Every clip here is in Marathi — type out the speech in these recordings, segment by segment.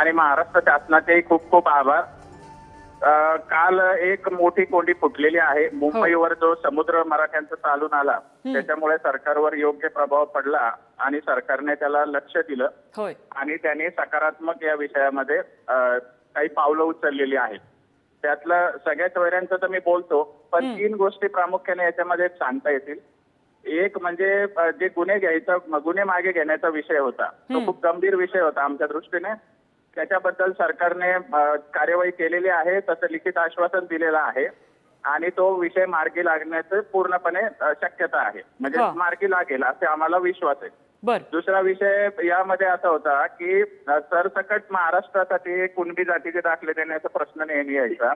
आणि महाराष्ट्र शासनाचेही खूप खूप आभार. अ, काल एक मोठी कोंडी फुटलेली आहे. मुंबईवर जो समुद्र मराठ्यांचा चालून आला त्याच्यामुळे सरकारवर योग्य प्रभाव पडला आणि सरकारने त्याला लक्ष दिलं. होय. आणि त्यांनी सकारात्मक या विषयामध्ये अ, काही पावलं उचललेली आहेत. त्यातलं सगळ्या चेहऱ्यांचं तर मी बोलतो पण तीन गोष्टी प्रामुख्याने याच्यामध्ये सांगता येतील. एक म्हणजे अ, जे गुन्हे घ्यायचा गुन्हे मागे घेण्याचा विषय होता. तो खूप गंभीर विषय होता आमच्या दृष्टीने. त्याच्याबद्दल सरकारने कार्यवाही केलेली आहे तसं लिखित आश्वासन दिलेलं आहे. आणि तो विषय मार्गी लागण्याचं पूर्णपणे शक्यता आहे. म्हणजे. मार्गी लागेल असे आम्हाला विश्वास आहे. बर. दुसरा विषय यामध्ये असा होता की सरसकट महाराष्ट्रासाठी कुणबी जातीचे दाखले देण्याचा प्रश्न नेहमी यायचा.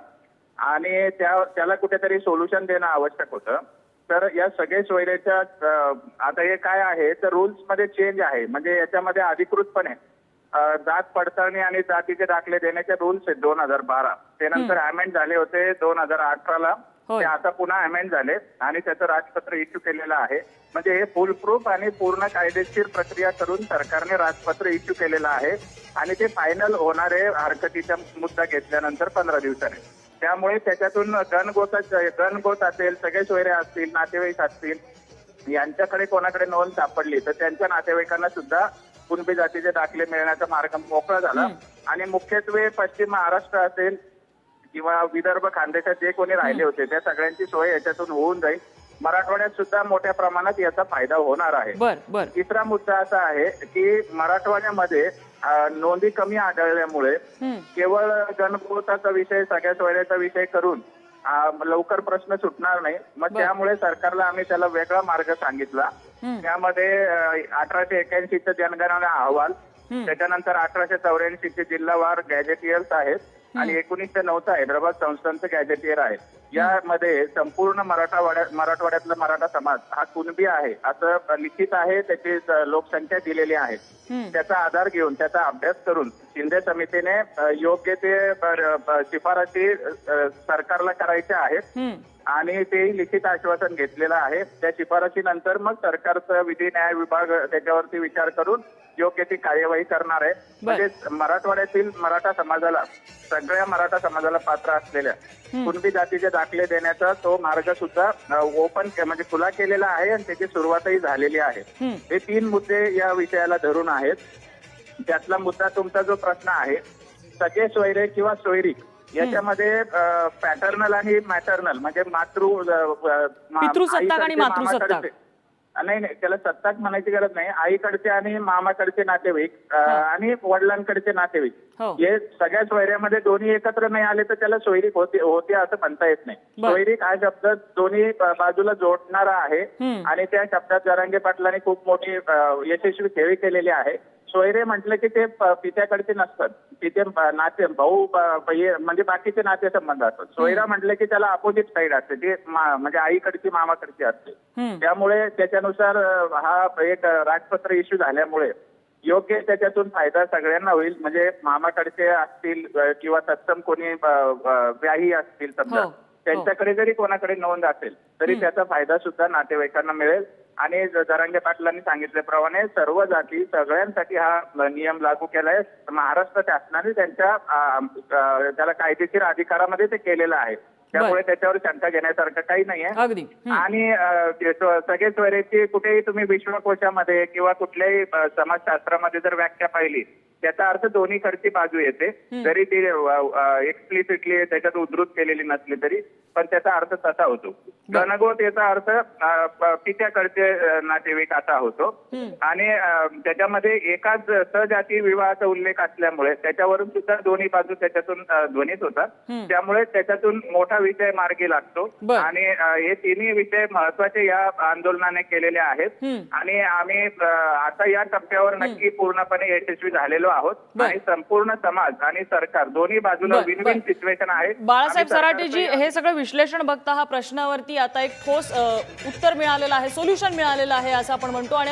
आणि त्या त्याला कुठेतरी सोल्युशन देणं आवश्यक होतं. तर या सगळे सोयरेच्या अ, आता हे काय आहे तर रुल्समध्ये चेंज आहे. म्हणजे याच्यामध्ये अधिकृतपणे जात पडताळणी आणि जातीचे दाखले देण्याचे रूल्स आहेत दोन हजार बारा. ते नंतर अमेंड झाले होते दोन हजार अठराला. ते आता पुन्हा अमेंड झाले आणि त्याचं राजपत्र इश्यू केलेलं आहे. म्हणजे हे फुल प्रूफ आणि पूर्ण कायदेशीर प्रक्रिया करून सरकारने राजपत्र इश्यू केलेलं आहे. आणि ते फायनल होणारे हरकतीचा मुद्दा घेतल्यानंतर पंधरा दिवसाने. त्यामुळे त्याच्यातून गणगोत गणगोत असेल सगळे सोयरे असतील नातेवाईक असतील यांच्याकडे कोणाकडे नोंद सापडली तर त्यांच्या नातेवाईकांना सुद्धा कुणबी जातीचे दाखले मिळण्याचा मार्ग मोकळा झाला. आणि मुख्यत्वे पश्चिम महाराष्ट्र असेल किंवा विदर्भ खानदेशात जे कोणी राहिले होते त्या सगळ्यांची सोय याच्यातून होऊन जाईल. मराठवाड्यात सुद्धा मोठ्या प्रमाणात याचा फायदा होणार आहे. बर बर. तिसरा मुद्दा असा आहे की मराठवाड्यामध्ये नोंदी कमी आढळल्यामुळे. केवळ गणगोताचा विषय सगळ्या सोयऱ्याचा विषय करून लवकर प्रश्न सुटणार नाही मग. त्यामुळे सरकारला आम्ही त्याला वेगळा मार्ग सांगितला. त्यामध्ये अठराशे एक्याऐंशीचा जनगणना अहवाल. त्याच्यानंतर अठराशे चौऱ्याऐंशीचे जिल्हावार गॅजेटियर्स आहेत आणि एकोणीसशे नऊचा हैदराबाद संस्थांचं गॅजेटियर आहे यामध्ये संपूर्ण मराठवाड्यात मराठवाड्यातला मराठा समाज हा कुणबी आहे असं लिखित आहे त्याची लोकसंख्या दिलेली आहे. त्याचा आधार घेऊन त्याचा अभ्यास करून शिंदे समितीने योग्य ते अ, सरकारला करायच्या आहेत. आणि तेही लिखित आश्वासन घेतलेलं आहे. त्या शिफारशीनंतर मग सरकारचं विधी न्याय विभाग त्याच्यावरती विचार करून योग्य ती कार्यवाही करणार आहे. म्हणजे मराठवाड्यातील मराठा समाजाला सगळ्या मराठा समाजाला पात्र असलेल्या कुणबी जातीचे दाखले देण्याचा तो मार्ग सुद्धा ओपन म्हणजे खुला केलेला आहे आणि त्याची सुरुवातही झालेली आहे. हे तीन मुद्दे या विषयाला धरून आहेत. त्यातला मुद्दा तुमचा जो प्रश्न आहे सगळे सोयरे किंवा सोयरीक याच्यामध्ये पॅटर्नल आणि मॅटर्नल म्हणजे मातृ पितृसत्ताक आणि मातृसत्ताक. नाही नाही त्याला सत्ताक म्हणायची गरज नाही आईकडचे आणि मामाकडचे नातेवाईक आणि वडिलांकडचे नातेवाईक हो. हे सगळ्या सोयऱ्यामध्ये दोन्ही एकत्र नाही आले तर त्याला सोयरीक होते होते असं म्हणता येत नाही. सोयरीक हा शब्द दोन्ही बाजूला जोडणारा आहे. आणि त्या शब्दात जरांगे पाटलांनी खूप मोठी यशस्वी खेळी केलेली आहे सोयरे म्हटलं की ते पित्याकडचे नसतात. तिथे नाते भाऊ म्हणजे बाकीचे नातेसंबंध असतात. सोयरा म्हटलं की त्याला अपोजिट साईड असते. ते मा- म्हणजे आईकडची मामाकडची असते. त्यामुळे त्याच्यानुसार हा एक राजपत्र इश्यू झाल्यामुळे योग्य त्याच्यातून फायदा सगळ्यांना होईल. म्हणजे मामाकडचे असतील किंवा तत्सम कोणी व्याही असतील समजा. हो, हो. त्यांच्याकडे जरी कोणाकडे नोंद असेल तरी त्याचा फायदा सुद्धा नातेवाईकांना मिळेल. आणि ज- जरांगे पाटलांनी सांगितल्याप्रमाणे सर्व जाती सगळ्यांसाठी हा नियम लागू केलाय. महाराष्ट्र शासनाने त्यांच्या त्याला कायदेशीर अधिकारामध्ये ते केलेलं आहे. त्यामुळे त्याच्यावर शंका घेण्यासारखं काही नाहीये. अगदी. आणि सगळे स्वरेची कुठेही तुम्ही विश्वकोशामध्ये किंवा कुठल्याही समाजशास्त्रामध्ये जर व्याख्या पाहिली त्याचा अर्थ दोन्हीकडची बाजू येते. जरी ती एक्सप्लिसिटली त्याच्यात उद्धृत केलेली नसली तरी पण त्याचा अर्थ तसा होतो. गणगोत याचा अर्थ पित्याकडचे नातेवाईक असा होतो. आणि त्याच्यामध्ये एकाच सहजाती विवाहाचा उल्लेख असल्यामुळे त्याच्यावरून सुद्धा दोन्ही बाजू त्याच्यातून ध्वनित होतात. त्यामुळे त्याच्यातून मोठा विषय मार्गी लागतो. आणि हे तिन्ही विषय महत्त्वाचे या आंदोलनाने केलेले आहेत. आणि आम्ही आता या टप्प्यावर नक्की पूर्णपणे यशस्वी झालेलो आहोत. आणि संपूर्ण समाज आणि सरकार दोन्ही बाजूला विन. विन सिच्युएशन आहे बाळासाहेब सराटेजी हे सगळं विश्लेषण बघता हा प्रश्नावरती आता एक ठोस उत्तर मिळालेलं आहे सोल्युशन मिळालेलं आहे असं आपण म्हणतो आणि